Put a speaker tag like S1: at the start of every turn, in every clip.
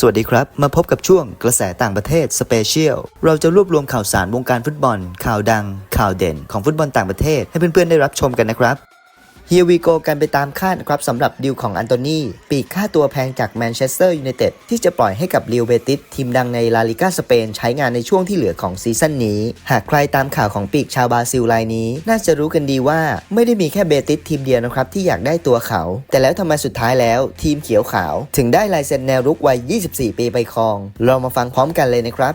S1: สวัสดีครับ มาพบกับช่วงกระแสต่างประเทศสเปเชียล เราจะรวบรวมข่าวสารวงการฟุตบอล ข่าวดัง ข่าวเด่นของฟุตบอลต่างประเทศให้เพื่อนๆได้รับชมกันนะครับ Here we go กันไปตามคาดครับสำหรับดีลของอันโตนีปีกค่าตัวแพงจากแมนเชสเตอร์ยูไนเต็ดที่จะปล่อยให้กับเรียวเบติสทีมดังในลาลิกาสเปนใช้งานในช่วงที่เหลือของซีซั่นนี้ หากใครตามข่าวของปีกชาวบราซิลรายนี้ น่าจะรู้กันดีว่าไม่ได้มีแค่เบติสทีมเดียวนะครับที่อยากได้ตัวเขา แต่แล้วทำไมสุดท้ายแล้ว ทีมเขียวขาว ถึงได้ลายเซ็นแนวรุกวัย 24 ปีไปครอง เรามาฟังพร้อมกันเลยนะครับ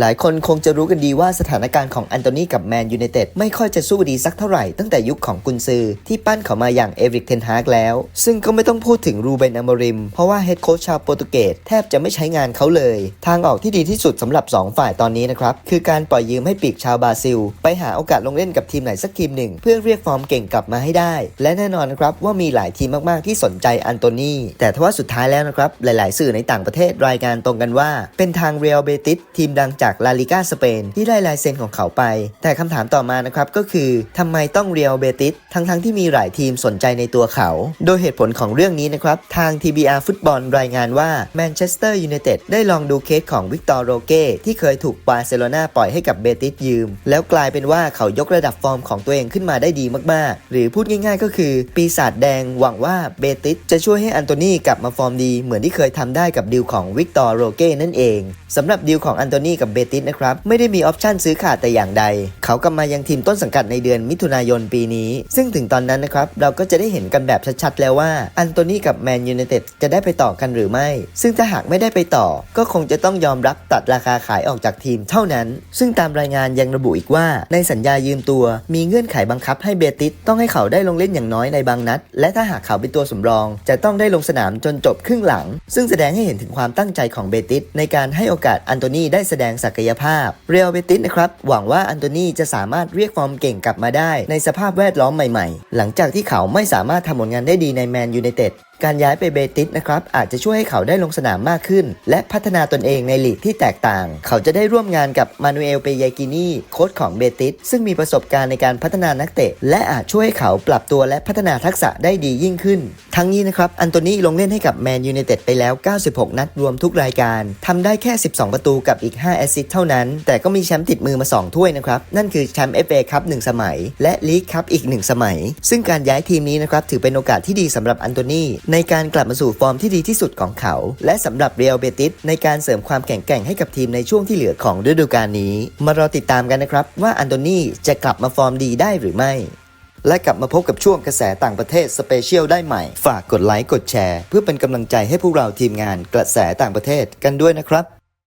S1: หลายคนคงจะรู้กันดีว่าสถานการณ์ของแอนโทนีกับแมนยูไนเต็ดไม่ค่อยจะสู้ดีสักเท่าไหร่ตั้งแต่ยุคของกุนซือ ที่ปั้นเขามาอย่างเอริกเทนฮากแล้ว ซึ่งก็ไม่ต้องพูดถึงรูเบนอมริม เพราะว่าเฮดโค้ชชาวโปรตุเกสแทบจะไม่ใช้งานเขาเลย ทางออกที่ดีที่สุดสำหรับ 2 ฝ่ายตอนนี้นะครับ คือการปล่อยยืมให้ปีกชาวบราซิล ไปหาโอกาสลงเล่นกับทีมไหนสักทีมหนึ่ง เพื่อเรียกฟอร์มเก่งกลับมาให้ได้ และแน่นอนนะครับว่ามีหลายทีมมากๆที่สนใจอันโตนีแต่ทว่าสุดท้ายแล้วนะครับหลาย ๆ สื่อในต่างประเทศรายงานตรงกันว่า เป็นทางเรอัลเบติสทีมดังจากากลาลิกาสเปนที่ได้ลายเซ็นของเขาไป แต่คำถามต่อมานะครับก็คือทำไมต้องเรอัลเบติสทั้งๆที่มีหลายทีมสนใจในตัวเขา โดยเหตุผลของเรื่องนี้นะครับทาง TBR ฟุตบอลรายงานว่าแมนเชสเตอร์ยูไนเต็ดได้ลองดูเคสของวิกตอร์โรเก้ที่เคยถูกบาร์เซโลนาปล่อยให้กับเบติสยืม แล้วกลายเป็นว่าเขายกระดับฟอร์มของตัวเองขึ้นมาได้ดีมากๆ หรือพูดง่ายๆ ก็คือ ปีศาจแดงหวังว่าเบติสจะช่วยให้อันโตนีกลับมาฟอร์มดีเหมือนที่เคยทำได้กับดีลของวิกตอร์โรเก้นั่นเองสำหรับดีลของอันโตนีกับเบติสนะครับ ไม่ได้มีออปชั่นซื้อขาดแต่อย่างใด เขากลับมายังทีมต้นสังกัดในเดือนมิถุนายนปีนี้ ซึ่งถึงตอนนั้นนะครับ เราก็จะได้เห็นกันแบบชัดๆแล้วว่า อันโตนีกับแมนยูไนเต็ดจะได้ไปต่อกันหรือไม่ ซึ่งถ้าหากไม่ได้ไปต่อ ก็คงจะต้องยอมรับตัดราคาขายออกจากทีมเท่านั้น ซึ่งตามรายงานยังระบุอีกว่า ในสัญญายืมตัว มีเงื่อนไขบังคับให้เบติสต้องให้เขาได้ลงเล่นอย่างน้อยในบางนัด และถ้าหากเขาเป็นตัวสำรอง จะต้องได้ลงสนามจนจบครึ่งหลัง ซึ่งแสดงให้เห็นถึงความตั้งใจของเบติสในการให้โอกาสอันโตนีได้แสดงศักยภาพ เรอัลเบติสนะครับหวังว่าอันโตนีจะสามารถเรียกฟอร์มเก่งกลับมาได้ ในสภาพแวดล้อมใหม่ๆ หลังจากที่เขาไม่สามารถทำผลงานได้ดีในแมนยูไนเต็ด การย้ายไปเบติสนะครับอาจจะช่วยให้เขาได้ลงสนามมากขึ้น และพัฒนาตนเองในลีกที่แตกต่าง เขาจะได้ร่วมงานกับมานูเอลเปยากินีโค้ชของเบติสซึ่งมีประสบการณ์ในการพัฒนานักเตะ และอาจช่วยให้เขาปรับตัวและพัฒนาทักษะได้ดียิ่งขึ้น ทั้งนี้นะครับอันโตนีลงเล่นให้กับแมนยูไนเต็ดไปแล้ว 96 นัดรวมทุกรายการทำได้แค่ 12 ประตูกับอีก 5 แอสซิสต์เท่านั้น แต่ก็มีแชมป์ติดมือมา 2 ถ้วยนะครับนั่นคือแชมป์เอฟเอคัพ1สมัย และลีกคัพอีก 1 สมัย ซึ่งการย้ายทีมนี้นะครับถือเป็นโอกาสที่ดีสำหรับอันโตนีในการกลับมาสู่ฟอร์มที่ดีที่สุดของเขา และสำหรับเรียลเบติสในการเสริมความแข็งแกร่งให้กับทีมในช่วงที่เหลือของฤดูกาลนี้ มารอติดตามกันนะครับ ว่าอันโตนีจะกลับมาฟอร์มดีได้หรือไม่ และกลับมาพบกับช่วงกระแสต่างประเทศสเปเชียลได้ใหม่ ฝากกดไลค์กดแชร์ เพื่อเป็นกำลังใจให้พวกเราทีมงานกระแสต่างประเทศกันด้วยนะครับ